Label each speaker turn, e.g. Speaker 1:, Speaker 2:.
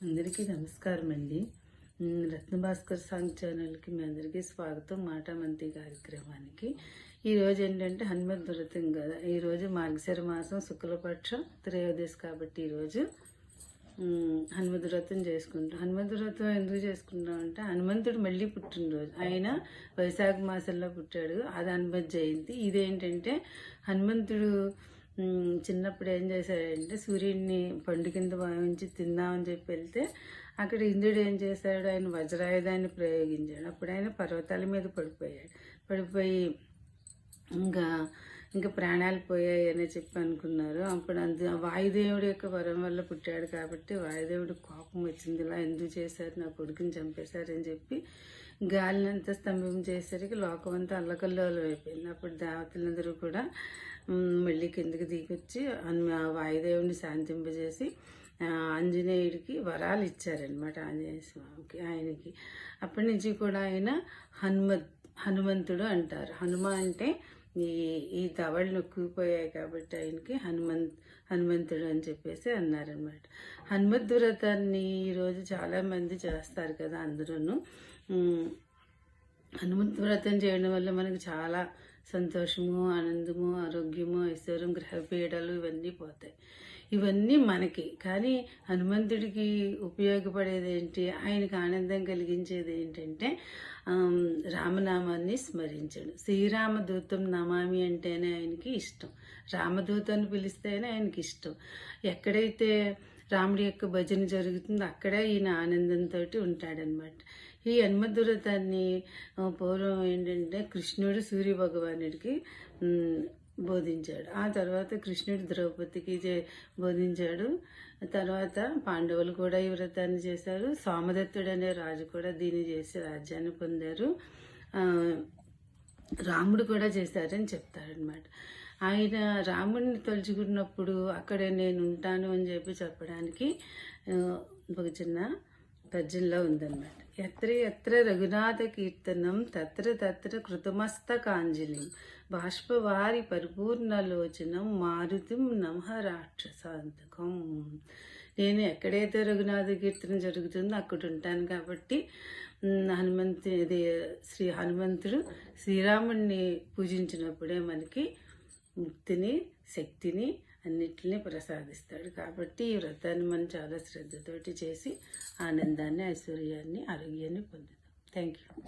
Speaker 1: అందరికీ నమస్కారం అండి మ్, రత్నభాస్కర్ సాంగ్ ఛానల్కి మీ అందరికీ స్వాగతం. మాటామంతి కార్యక్రమానికి. ఈరోజు ఏంటంటే హనుమత్ వ్రతం కదా. ఈరోజు మార్గశర మాసం శుక్లపక్షం త్రయోదశి కాబట్టి ఈరోజు మ్, హనుమత్ వ్రతం చేసుకుంటాం. హనుమత్ వ్రతం ఎందుకు చేసుకుంటాం అంటే హనుమంతుడు మళ్ళీ పుట్టినరోజు. ఆయన వైశాఖ మాసంలో పుట్టాడు. అది హనుమత్ జయంతి. ఇదేంటంటే హనుమంతుడు చిన్నప్పుడు ఏం చేశాడంటే సూర్యుడిని పండు కింద భావించి తిందామని చెప్పి వెళ్తే అక్కడ ఇంద్రుడు ఏం చేశాడు? ఆయన వజ్రాయుధాన్ని ప్రయోగించాడు. అప్పుడు ఆయన పర్వతాల మీద పడిపోయాడు. పడిపోయి ఇంకా ఇంకా ప్రాణాలు పోయాయి అని చెప్పి అనుకున్నారు. అప్పుడు అందు వాయుదేవుడి యొక్క వరం వల్ల పుట్టాడు కాబట్టి వాయుదేవుడు కోపం వచ్చింది. ఇలా ఎందుకు చేశారు? నా కొడుకుని చంపేశారని చెప్పి గాలినంతా స్తంభం చేసేసరికి లోకం అంతా అల్లకల్లోలం అయిపోయింది. అప్పుడు దేవతలందరూ కూడా మళ్ళీ కిందకి దిగొచ్చి వాయుదేవుడిని ఆ శాంతింపజేసి ఆంజనేయుడికి వరాలు ఇచ్చారనమాట ఆంజనేయ స్వామికి ఆయనకి. అప్పటి నుంచి కూడా ఆయన హనుమ హనుమంతుడు అంటారు. హనుమ అంటే ఈ ఈ దవళ్ళు నొక్కిపోయాయి కాబట్టి ఆయనకి హనుమంత్ హనుమంతుడు అని చెప్పేసి అన్నారనమాట హనుమద్ వ్రతాన్ని ఈరోజు చాలామంది చేస్తారు కదా అందరూ ఉమ్, హనుమంత్ వ్రతం చేయడం వల్ల మనకు చాలా సంతోషము ఆనందము ఆరోగ్యము ఐశ్వర్యం గ్రహపీడలు ఇవన్నీ పోతాయి. ఇవన్నీ మనకి. కానీ హనుమంతుడికి ఉపయోగపడేది ఏంటి? ఆయనకు ఆనందం కలిగించేది ఏంటంటే రామనామాన్ని స్మరించడం. శ్రీరామదూతం నమామి అంటేనే ఆయనకి ఇష్టం. రామదూతను పిలిస్తేనే ఆయనకి ఇష్టం. ఎక్కడైతే రాముడి యొక్క భజన జరుగుతుంది. అక్కడే ఈయన ఆనందంతో ఉంటాడనమాట ఈ హనుమద్వ్రతాన్ని పూర్వం ఏంటంటే కృష్ణుడు సూర్య భగవానుడికి బోధించాడు. ఆ తర్వాత కృష్ణుడు ద్రౌపదికి చే- బోధించాడు. తర్వాత పాండవులు కూడా ఈ వ్రతాన్ని చేశారు. సోమదత్తుడు అనే రాజు కూడా దీన్ని చేసి రాజ్యాన్ని పొందారు. రాముడు కూడా చేశారని చెప్తారనమాట ఆయన రాముడిని తలుచుకున్నప్పుడు అక్కడే నేను ఉంటాను అని చెప్పి చెప్పడానికి ఒక చిన్న పద్యంలో ఉందన్నమాట. ఎత్ర ఎత్ర రఘునాథ కీర్తనం తత్ర తత్ర కృతమస్తకాంజలిం బాష్పవారి పరిపూర్ణలోచనం మారుతిం నమః రాక్షసాంతకం. నేను ఎక్కడైతే రఘునాథ కీర్తన జరుగుతుందో అక్కడ ఉంటాను కాబట్టి హనుమంతు ఇది శ్రీ హనుమంతుడు శ్రీరాముడిని పూజించినప్పుడే మనకి ముక్తిని శక్తిని అన్నిటిని ప్రసాదిస్తాడు. కాబట్టి ఈ వ్రతాన్ని మనం చాలా శ్రద్ధతోటి చేసి ఆనందాన్ని ఐశ్వర్యాన్ని ఆరోగ్యాన్ని పొందుతాం. Thank you